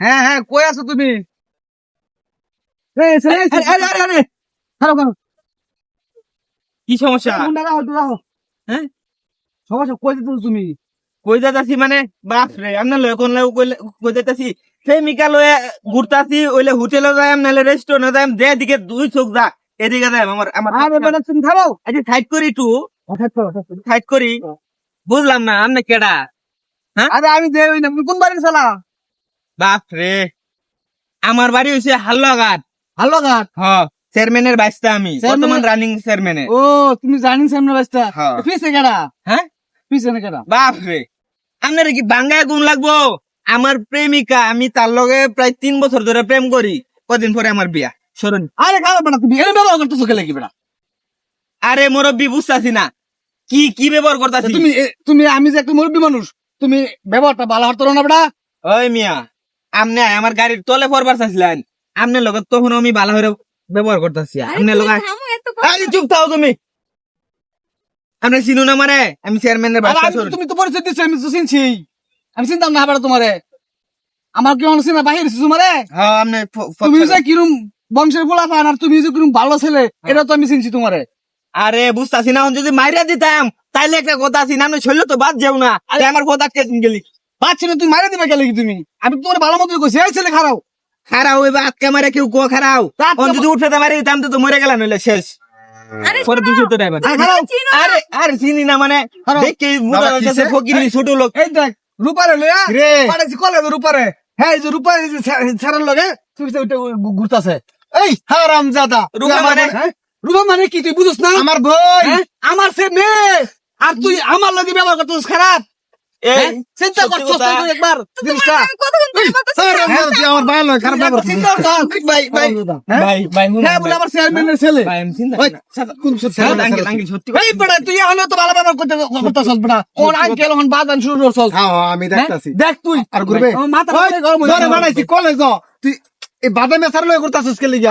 হ্যাঁ হ্যাঁ কই আছো তুমি। কি সমস্যা। হ্যাঁ? সমস্যা কই তুমি? কই যাইতাছি মানে? বাপ রে আপনার লয় কোন লয় কই- কই সেই মিকা লয়ে ঘুরতাছি ওইলে হোটেলে যাই নাহলে রেস্টুরেন্টে যাই যে দিকে দুই চোখ যা এদিকে যাই আমার আমার আরে বেটা তুমি থামো। সাইড করি করো। সাইড করি। বুঝলাম না আপনি কেডা? আরে আমি যে কোন বাড়ির চালা বাপ রে আমার বাড়ি হইছে হাল্লাঘাট ভালো ঘাট হ চেয়ারম্যানের বাইসটা আমি। বর্তমান রানিং চেয়ারম্যানের। ও তুমি সামনে বাসটা হ্যাঁ। পিছে কেডা? হ্যাঁ? পিছে না কেডা? বাপ রে আপনার কি বাঙ্গায় গুণ লাগবো? আমার প্রেমিকা আমি তার লগে প্রায় তিন বছর ধরে প্রেম করি। কদিন পরে আমার বিয়া। সরুন। আরে খারাপ বেটা তুমি এর ব্যবহার করতেছো কেলে কি বেটা? আরে মুরব্বী বুঝতাছি না। কি কি ব্যবহার করতাছি? তুমি তুমি আমি যে একটা মুরব্বী মানুষ তুমি ব্যবহারটা ভালো হতো না বেটা। ওই মিয়া আপনি আমার গাড়ির তলে পড়বার চাইছিলেন আপনার লগত তখন আমি ভালো করে ব্যবহার করতেছি। আপনার লগে আরে চুপ থাও তুমি। আপনি চিনু না মারে আমি চেয়ারম্যানের তো- তুমি তো পরিচয় দিচ্ছ আমি তো চিনছি। আমি চিনতাম না বেটা তোমারে। আমার কি মনে চিনা বাহির তোমারে? হ্যাঁ আপনি তুমি যে কিরম বংশের গোলা পান আর তুমি যে কিরম ভালো ছেলে এটা তো আমি চিনছি তোমারে। আরে বুঝতাছি না যদি মাইরা দিতাম তাইলে একটা কথা আছে না আমি শৈল তো বাদ যাও না। আরে আমার কথা কে গেলি। পাচ্ছি না তুমি মারে দিবে কেলে কি তুমি? আমি তোমার ভালো মতো কইছি এই ছেলে খারাপ খারাও ওই বা আটকে মারে কেউ কো খারাও। অন যদি উঠতে মারি দিতাম তো তো মরে গেলাম নইলে শেষ। পরে দুশো তো ড্রাইভার আরে আরে আরে চিনি না মানে দেখে বুঝা বাবা, যাচ্ছে কিসে? ফকিরি ছোট লোক। এই দেখ রূপারে লইয়া রে কলে রূপারে। হ্যাঁ এই যে রূপারে এই লগে তুমি যে ঘুরতাছে। এই হারাম জাদা রূপা মানে? রূপা মানে কি তুই বুঝছ না? আমার বই। হ্যাঁ? আমার সে মেয়ে। আর তুই আমার লগে ব্যবহার করতেছিস খারাপ। এই হ্যাঁ? চিন্তা। তুই একবার? জিনিসটা আমার ভাই লয় খারাপ একবার চিন্তা কর। ভাই ভাই। হ্যাঁ? ভাই ভাই হ্যাঁ বলে আমার চেয়ারম্যানের ছেলে। ভাই আমি চিন্তা। কোন সত্যি হ্যাঁ, আঙ্কেল, আঙ্কেল, সত্যি এই বেটা তুই এখন তো ভালো ব্যবহার করতে করতেছস আঙ্কেল বাজান শুরু করছস হ্যাঁ হ্যাঁ, আমি হ্যাঁ? দেখতাছি। দেখ তুই। আর ঘুরবে? মাথা গরম হয়ে বানাইছি কলেজ তুই এই বাদামে সার লয় কে লিগা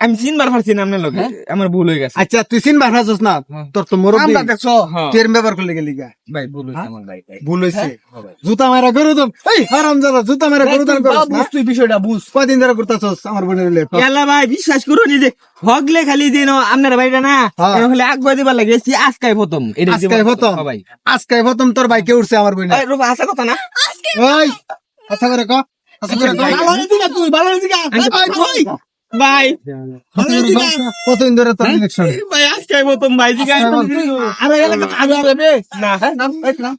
আমি চিনবার পারছি না আপনার লগে। আমার ভুল হয়ে গেছে। আচ্ছা তুই চিন বানাছস না? হ্যাঁ। তোর তো মুরব্বি। আমরা দেখছ। হ্যাঁ। ব্যবহার করলে গেলি গা। ভাই ভুল হয়েছে আমার ভাই ভুল হইছে জুতা মারা গরু দম এই জুতা মারা গরু দান করছ বুঝ তুই বিষয়টা বুঝ। ধরে করতাছস আমার বোনের ভাই বিশ্বাস করুন এই যে হগলে খালি দিন আপনার ভাইটা না হ্যাঁ। খালি আগুয়া দিবার লাগে এসছি আজকাই প্রথম। আজকাই প্রথম? হ্যাঁ ভাই। আজকে প্রথম তোর বাইকে উঠছে আমার বোনের। এই রূপা আসা কথা না? আজকে ওই আচ্ছা করে ক। আচ্ছা করে ক। ভালো তুই ভালো না ভাই। কতদিন ধরে হ্যাঁ? তো ইলেকশন হ্যাঁ? ভাই আজকে মতন ভাই আমি আমি হবে। না হ্যাঁ, নাম নাম।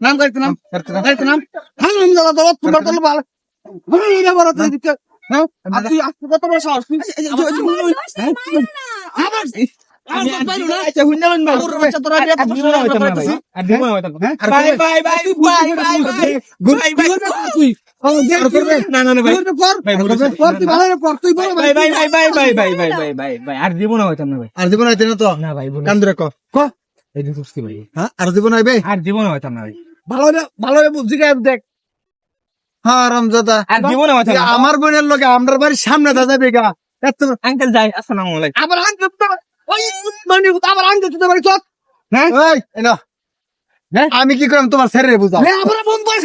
নাম করতে নাম। করতে নাম। হ্যাঁ নাম দাদা দাদা তোমার তো ভালো। হ্যাঁ এটা বড় তুই দিতে নাও আর তুই আজকে কত বড় সাহস? আবার ঘুরাই আমার বোনের লোক আমার বাড়ির সামনে দাদা বেগা। আঙ্কেল যাই আসসালামু আঙ্কেল আমি কি করলাম? তোমার স্যারের বুঝা আবার বয়স